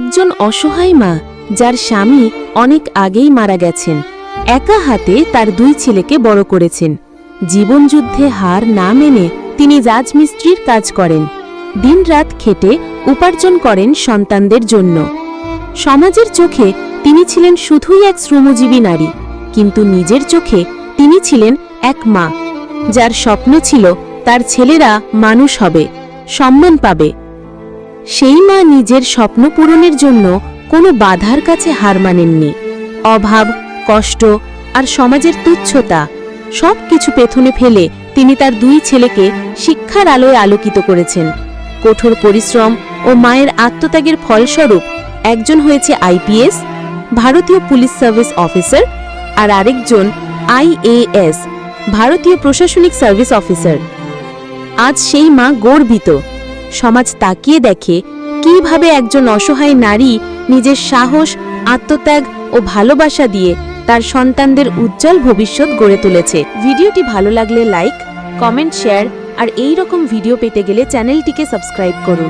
একজন অসহায় মা, যার স্বামী অনেক আগেই মারা গেছেন। একা হাতে তার দুই ছেলেকে বড় করেছেন। জীবনযুদ্ধে হার না মেনে তিনি রাজমিস্ত্রির কাজ করেন। দিনরাত খেটে উপার্জন করেন সন্তানদের জন্য। সমাজের চোখে তিনি ছিলেন শুধুই এক শ্রমজীবী নারী, কিন্তু নিজের চোখে তিনি ছিলেন এক মা, যার স্বপ্ন ছিল তার ছেলেরা মানুষ হবে, সম্মান পাবে। সেই মা নিজের স্বপ্ন পূরণের জন্য কোনো বাধার কাছে হার মানেননি। অভাব, কষ্ট আর সমাজের তুচ্ছতা সব কিছু পেছনে ফেলে তিনি তার দুই ছেলেকে শিক্ষার আলোয় আলোকিত করেছেন। কঠোর পরিশ্রম ও মায়ের আত্মত্যাগের ফলস্বরূপ একজন হয়েছে আইপিএস, ভারতীয় পুলিশ সার্ভিস অফিসার আর আরেকজন আইএএস, ভারতীয় প্রশাসনিক সার্ভিস অফিসার। আজ সেই মা গর্বিত। সমাজ তাকিয়ে দেখে কীভাবে একজন অসহায় নারী নিজের সাহস, আত্মত্যাগ ও ভালোবাসা দিয়ে তার সন্তানদের উজ্জ্বল ভবিষ্যৎ গড়ে তুলেছে। ভিডিওটি ভালো লাগলে লাইক, কমেন্ট, শেয়ার আর এই রকম ভিডিও পেতে গেলে চ্যানেলটিকে সাবস্ক্রাইব করুন।